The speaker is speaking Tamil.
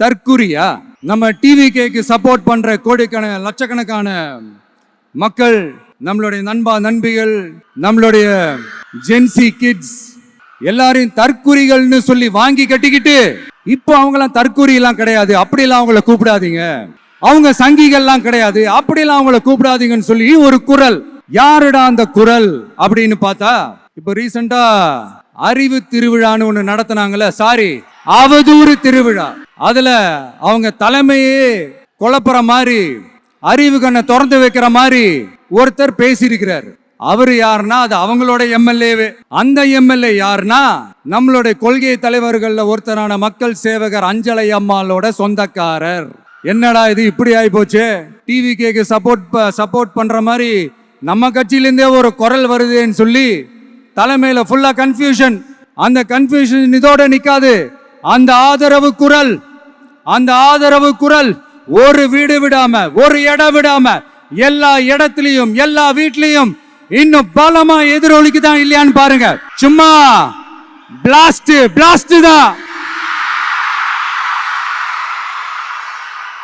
தற்குறியா? நம்ம டிவி கேக்கு சப்போர்ட் பண்ற கோடிக்கண லட்சக்கணக்கான மக்கள் நம்மளுடைய நண்பா நண்பிகள் நம்மளுடைய ஜென்சி கிட்ஸ் எல்லாரையும் தற்குறிகள்னு சொல்லி வாங்கி கட்டிக்கிட்டு இப்போ அவங்களாம் தற்குறி எல்லாம் கிடையாது. அப்படிலாம் அவங்கள கூப்பிடாதீங்க. அவங்க சங்கிகள்லாம் கிடையாது. அப்படிலாம் அவங்கள கூப்பிடாதீங்கன்னு சொல்லி ஒரு குரல். யாருடா அந்த குரல்? அப்படின்னு பார்த்தா இப்போ ரீசெண்டா அறிவு திருவிழான்னு ஒன்று நடத்தினாங்கல்ல சாரி அவதூறு திருவிழா. அதில் அவங்க தலைமையே குழப்புற மாதிரி அறிவு கண்ணை திறந்து வைக்கிற மாதிரி ஒருத்தர் பேசியிருக்கிறார். அவர் யாருன்னா அது அவங்களோட எம்எல்ஏவே. அந்த எம்எல்ஏ யாருன்னா நம்மளுடைய கொள்கை தலைவர்கள்ல ஒருத்தரான மக்கள் சேவகர் அஞ்சலை அம்மாளோட சொந்தக்காரர். என்னடா இது இப்படி ஆகி போச்சு டிவி கேக்கு சப்போர்ட் சப்போர்ட் பண்ற மாதிரி நம்ம கட்சியிலேருந்தே ஒரு குரல் வருதுன்னு சொல்லி தலைமையில ஃபுல்லா கன்ஃபியூஷன் அந்த கன்ஃபியூஷன் இதோட நிக்காது. அந்த ஆதரவு குரல் அந்த ஆதரவு குரல் ஒரு வீடு விடாம ஒரு இடம் விடாம எல்லா இடத்துலயும் எல்லா வீட்லயும் இன்னும் பலமா எதிரொலிக்குதான் இல்லையான்னு பாருங்க. சும்மா பிளாஸ்ட் பிளாஸ்ட் தான்.